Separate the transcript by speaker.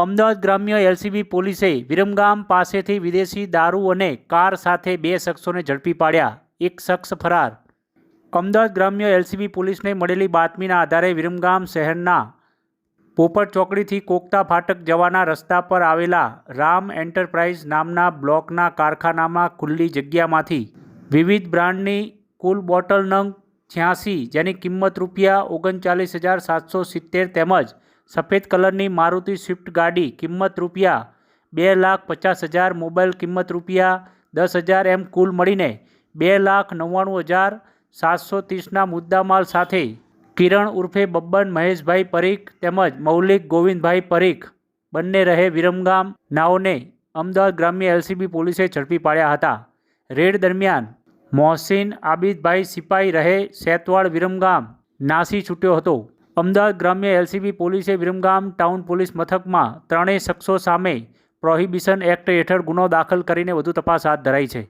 Speaker 1: અમદાવાદ ગ્રામ્ય એલસીબી પોલીસે વિરમગામ પાસેથી વિદેશી દારૂ અને કાર સાથે બે શખ્સોને ઝડપી પાડ્યા. એક શખ્સ ફરાર. અમદાવાદ ગ્રામ્ય એલસીબી પોલીસને મળેલી બાતમીના આધારે વિરમગામ શહેરના પોપટ ચોકડીથી કોકતા ફાટક જવાના રસ્તા પર આવેલા રામ એન્ટરપ્રાઇઝ નામના બ્લોકના કારખાનામાં ખુલ્લી જગ્યામાંથી વિવિધ બ્રાન્ડની કુલ બોટલ નંગ છ્યાસી, જેની કિંમત રૂપિયા ઓગણચાલીસ હજાર સાતસો સિત્તેર તેમજ સફેદ કલરની મારુતિ સ્વિફ્ટ ગાડી, કિંમત રૂપિયા બે લાખ પચાસ હજાર, મોબાઈલ કિંમત રૂપિયા દસ હજાર એમ કુલ મળીને બે લાખ નવ્વાણું હજાર સાતસો ત્રીસના મુદ્દામાલ સાથે કિરણ ઉર્ફે બબ્બન મહેશભાઈ પરીખ તેમજ મૌલિક ગોવિંદભાઈ પરીખ. બંને રહે વિરમગામ, નાઓને અમદાવાદ ગ્રામ્ય એલસીબી પોલીસે ઝડપી પાડ્યા હતા. રેડ દરમિયાન મોહસિન આબિદભાઈ સિપાઈ રહે સેતવાડ વિરમગામ, નાસી છૂટ્યો હતો. અમદાવાદ ગ્રામ્ય એલસીબી પોલીસે વિરમગામ ટાઉન પોલીસ મથકમાં ત્રણેય શખ્સો સામે પ્રોહિબિશન એક્ટ હેઠળ ગુનો દાખલ કરીને વધુ તપાસ હાથ ધરાઈ છે.